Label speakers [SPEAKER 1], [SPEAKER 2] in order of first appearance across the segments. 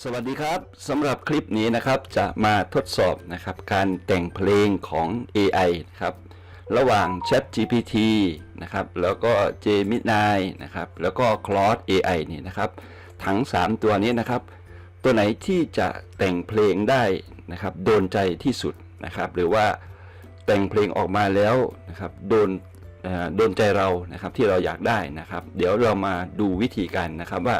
[SPEAKER 1] สวัสดีครับสำหรับคลิปนี้นะครับจะมาทดสอบนะครับการแต่งเพลงของ AI นะครับระหว่าง Chat GPT นะครับแล้วก็ Gemini นะครับแล้วก็ Claude AI นี่นะครับทั้ง 3 ตัวนี้นะครับ ตัวไหนที่จะแต่งเพลงได้นะครับโดนใจที่สุดนะครับหรือว่าแต่งเพลงออกมาแล้วนะครับโดนโดนใจเรานะครับที่เราอยากได้นะครับ เดี๋ยวเรามาดูวิธีการนะครับว่า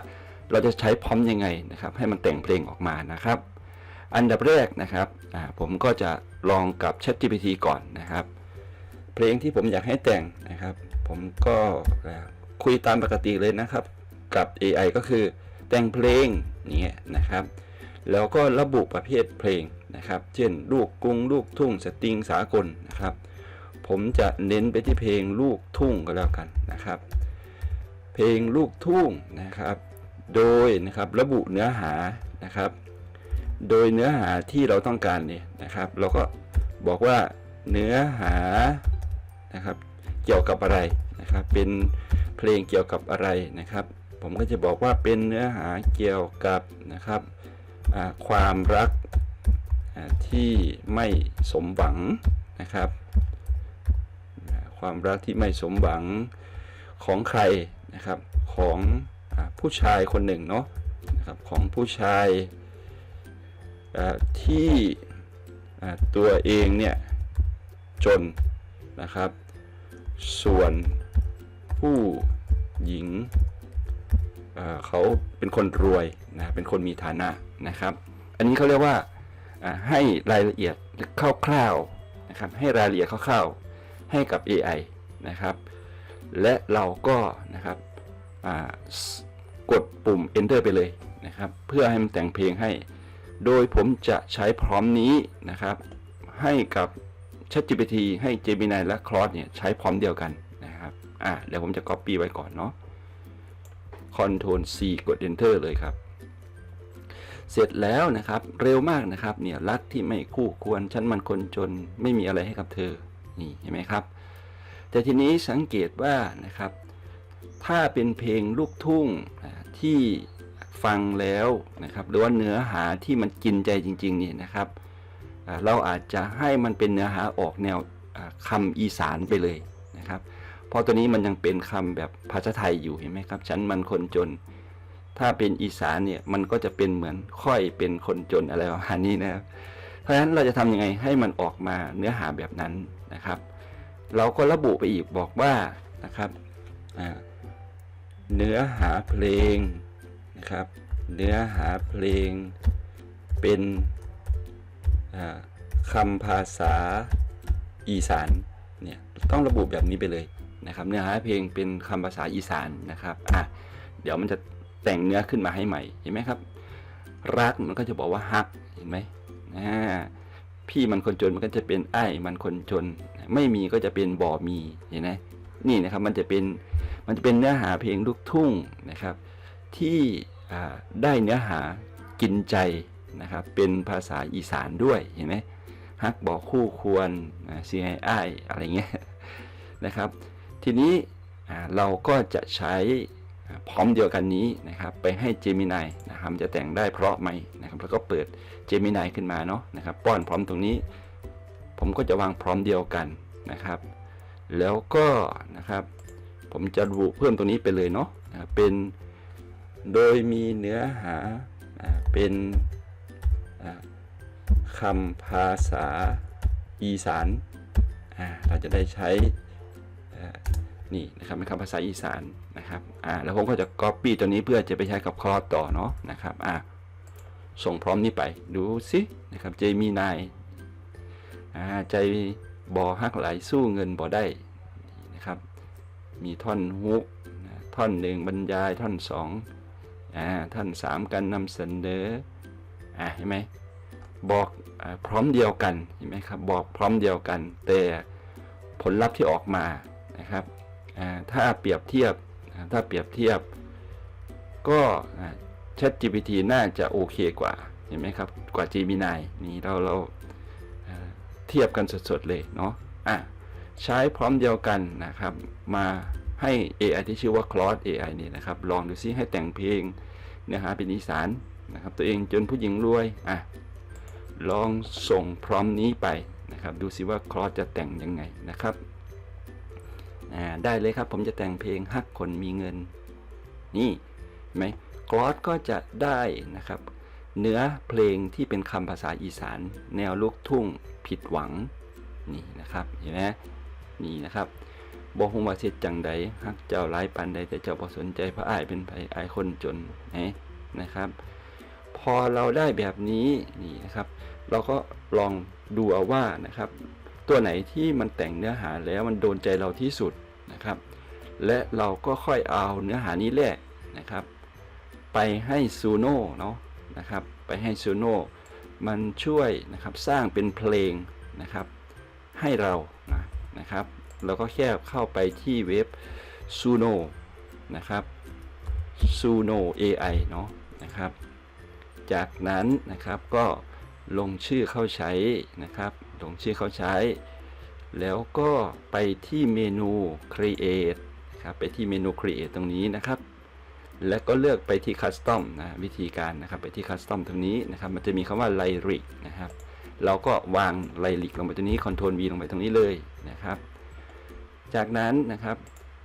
[SPEAKER 1] เราจะใช้พร้อมยังไงนะครับ ให้มันแต่งเพลงออกมานะครับ อันดับแรกนะครับผมก็จะลองกับ ChatGPT ก่อนนะครับ เพลงที่ผมอยากให้แต่งนะครับ ผมก็คุยตามปกติเลยนะครับ กับ AI ก็คือแต่งเพลงอย่างเงี้นะครับ แล้วก็ระบุประเภทเพลงนะครับ เช่น ลูกกรุงลูกทุ่งสตริงสากลนะครับ ผมจะเน้นไปที่เพลงลูกทุ่งก็แล้วกันนะครับ เพลงลูกทุ่งนะครับ โดยนะครับระบุเนื้อหานะครับ โดยเนื้อหาที่เราต้องการเนี่ยนะครับ เราก็บอกว่าเนื้อหานะครับ เกี่ยวกับอะไรนะครับ เป็นเพลงเกี่ยวกับอะไรนะครับ ผมก็จะบอกว่าเป็นเนื้อหาเกี่ยวกับนะครับความรักที่ไม่สมหวังนะครับ ความรักที่ไม่สมหวังของใครนะครับของ ผู้ชายคนหนึ่งเนาะนะครับของผู้ชายที่ตัวเองเนี่ยจนนะครับ ส่วนผู้หญิงเขาเป็นคนรวยนะเป็นคนมีฐานะนะครับ อันนี้เขาเรียกว่าให้รายละเอียดคร่าวๆนะครับให้รายละเอียดคร่าวๆให้กับ AI นะครับ และเราก็นะครับ กดปุ่ม enter ไปเลยนะครับ เพื่อให้มันแต่งเพลงให้ โดยผมจะใช้พร้อมนี้นะครับ ให้กับ ChatGPT ให้ Gemini และ Claude เนี่ยใช้พร้อมเดียวกันนะครับอะเดี๋ยวผมจะ Copy ไว้ก่อนเนาะ Ctrl C กด Enter เลยครับ เสร็จแล้วนะครับเร็วมากนะครับเนี่ยรักที่ไม่คู่ควรฉันมันคนจนไม่มีอะไรให้กับเธอนี่เห็นไหมครับ แต่ทีนี้สังเกตว่านะครับ ถ้าเป็นเพลงลูกทุ่งที่ฟังแล้วนะครับหรือว่าเนื้อหาที่มันกินใจจริงๆนี่นะครับ เราอาจจะให้มันเป็นเนื้อหาออกแนวอ่าคำอีสานไปเลยนะครับ เพราะตัวนี้มันยังเป็นคำแบบภาษาไทยอยู่เห็นไหมครับ ฉันมันคนจน ถ้าเป็นอีสานเนี่ยมันก็จะเป็นเหมือนค่อยเป็นคนจนอะไรประมาณนี้นะครับ เพราะฉะนั้นเราจะทำยังไงให้มันออกมาเนื้อหาแบบนั้นนะครับ เราก็ระบุไปอีกบอกว่านะครับอ่า เนื้อหาเพลงนะครับ เนื้อหาเพลงเป็นคำภาษาอีสานเนี่ยต้องระบุแบบนี้ไปเลยนะครับ เนื้อหาเพลงเป็นคำภาษาอีสานนะครับอะเดี๋ยวมันจะแต่งเนื้อขึ้นมาให้ใหม่เห็นไหมครับ รักมันก็จะบอกว่าฮักเห็นไหมอ่าพี่มันคนจนมันก็จะเป็นไอ้มันคนจน ไม่มีก็จะเป็นบ่อมีเห็นไหมนี่นะครับมันจะเป็น มันจะเป็นเนื้อหาเพลงลูกทุ่งนะครับ ที่ได้เนื้อหากินใจนะครับเป็นภาษาอีสานด้วยเห็นไหมฮักบอกคู่ควรซีไอไอายอะไรเงี้ยนะครับ ทีนี้เราก็จะใช้พร้อมเดียวกันนี้นะครับไปให้ Gemini นะครับจะแต่งได้เพราะไหมนะครับแล้วก็เปิด Gemini ขึ้นมาเนาะนะครับป้อนพร้อมตรงนี้ ผมก็จะวางพร้อมเดียวกันนะครับ แล้วก็นะครับ ผมจะระบุเพิ่มตรงนี้ไปเลยเนาะเป็นโดยมีเนื้อหาเป็นคำภาษาอีสานเราจะได้ใช้นี่นะครับเป็นคำภาษาอีสานนะครับอ่าแล้วผมก็จะ Copy ตัวนี้เพื่อจะไปใช้กับคลอสต่อเนาะนะครับอ่าส่งพร้อมนี้ไปดูสินะครับเจมีนายอ่าใจบ่อฮักไหลสู้เงินบ่ได้นะครับ มีท่อนฮุกท่อนหนึ่งบรรยายท่อนสองอ่าท่อนสามการนำเสนออ่าเห็นไหมบอกอพร้อมเดียวกันเห็นไหมครับบอกพร้อมเดียวกัน แต่ผลลัพธ์ที่ออกมานะครับถ้าเปรียบเทียบถ้าเปรียบเทียบ ก็ ChatGPT น่าจะโอเคกว่าเห็นไหมครับกว่า Gemini นี่เราเราเทียบกันสดๆเลยเนาะอะ ใช้พร้อมเดียวกันนะครับ มาให้ AI ที่ชื่อว่า Claude AI นี่นะครับ ลองดูซิให้แต่งเพลงเนื้อหาเป็นอีสานนะครับ ตัวเองจนผู้หญิงรวยอะลองส่งพร้อมนี้ไปนะครับ ดูสิว่าคลอสจะแต่งยังไงนะครับอ่าได้เลยครับผมจะแต่งเพลงฮักคนมีเงิน นี่ไหมคลอสก็จะได้นะครับ เนื้อเพลงที่เป็นคำภาษาอีสาน แนวลูกทุ่งผิดหวังนี่นะครับเห็นไหม นี่นะครับบอกฮงว่าเสียจังใดฮักเจ้าหลายปันใดแต่เจ้าบ่สนใจพระอายเป็นไผอายคนจนไหนนะครับ พอเราได้แบบนี้นี่นะครับ เราก็ลองดูเอาว่านะครับ ตัวไหนที่มันแต่งเนื้อหาแล้วมันโดนใจเราที่สุดนะครับ และเราก็ค่อยเอาเนื้อหานี้แหละนะครับ ไปให้ซูโน่เนาะนะครับ ไปให้ซูโน่มันช่วยนะครับสร้างเป็นเพลงนะครับ ให้เรานะ นะครับเราก็แค่เข้าไปที่เว็บ Suno นะครับ Suno AI เนาะนะครับ จากนั้นนะครับก็ลงชื่อเข้าใช้นะครับ ลงชื่อเข้าใช้ แล้วก็ไปที่เมนู Create ครับไปที่เมนู Create ตรงนี้นะครับ แล้วก็เลือกไปที่ Custom นะวิธีการนะครับไปที่ Custom ตรงนี้นะครับ มันจะมีคำว่า Lyric นะครับ เราก็วาง Lyric ลงไปตรงนี้ Ctrl V ลงไปตรงนี้เลยนะครับ จากนั้นนะครับ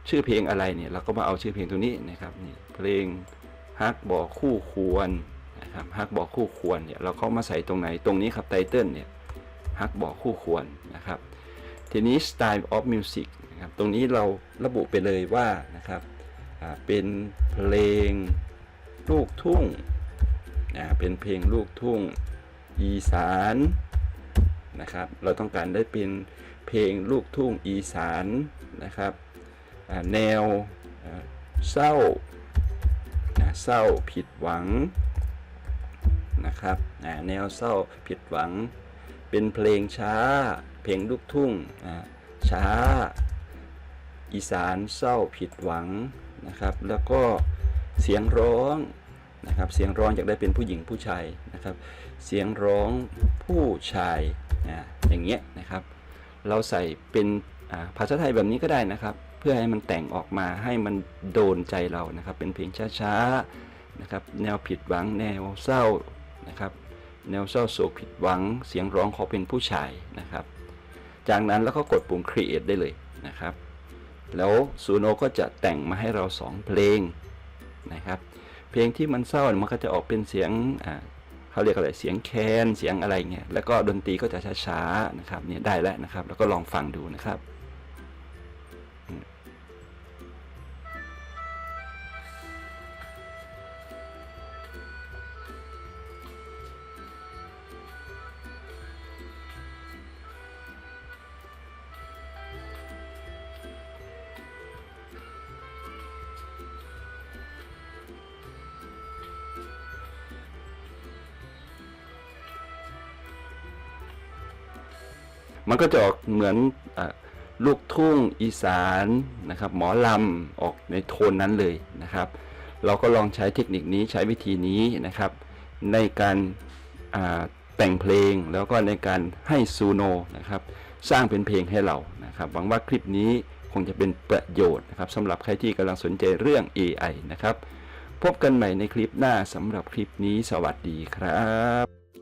[SPEAKER 1] ชื่อเพลงอะไรเนี่ยเราก็มาเอาชื่อเพลงตรงนี้นะครับนี่เพลงฮักบอกคู่ควรนะครับฮักบอกคู่ควรเนี่ยเราก็มาใส่ตรงไหนตรงนี้ครับไตเติลเนี่ยฮักบอกคู่ควรนะครับ ทีนี้ style of music นะครับตรงนี้เราระบุไปเลยว่านะครับเป็นเพลงลูกทุ่งอ่าเป็นเพลงลูกทุ่ง อีสาน นะครับ เราต้องการได้เป็นเพลงลูกทุ่งอีสานนะครับแนวเศร้าเศร้าผิดหวังนะครับแนวเศร้าผิดหวัง เป็นเพลงช้า เพลงลูกทุ่งช้า อีสานเศร้าผิดหวังนะครับ แล้วก็เสียงร้องนะครับ เสียงร้องอยากได้เป็นผู้หญิงผู้ชายนะครับ เสียงร้องผู้ชาย นะอย่างเงี้ยนะครับ เราใส่เป็นภาษาไทยแบบนี้ก็ได้นะครับ เพื่อให้มันแต่งออกมาให้มันโดนใจเรานะครับ เป็นเพลงช้าๆนะครับ แนวผิดหวังแนวเศร้านะครับ แนวเศร้าโศกผิดหวังเสียงร้องขอเป็นผู้ชายนะครับ จากนั้นแล้วก็กดปุ่ม create ได้เลยนะครับ แล้วซูโนก็จะแต่งมาให้เรา 2 เพลงนะครับ เพลงที่มันเศร้ามันก็จะออกเป็นเสียง เขาเรียกอะไรเสียงแคนเสียงอะไรเงี้ยแล้วก็ดนตรีก็จะช้าๆนะครับเนี่ยได้แล้วนะครับ แล้วก็ลองฟังดูนะครับ มันก็จะออกเหมือนอลูกทุ่งอีสานนะครับหมอลำออกในโทนนั้นเลยนะครับ เราก็ลองใช้เทคนิคนี้ใช้วิธีนี้นะครับ ในการแต่งเพลงแล้วก็ในการให้ซูโนนะครับสร้างเป็นเพลงให้เรานะครับหวังว่าคลิปนี้คงจะเป็นประโยชน์นะครับสำหรับใครที่กำลังสนใจเรื่อง AI นะครับ พบกันใหม่ในคลิปหน้าสำหรับคลิปนี้สวัสดีครับ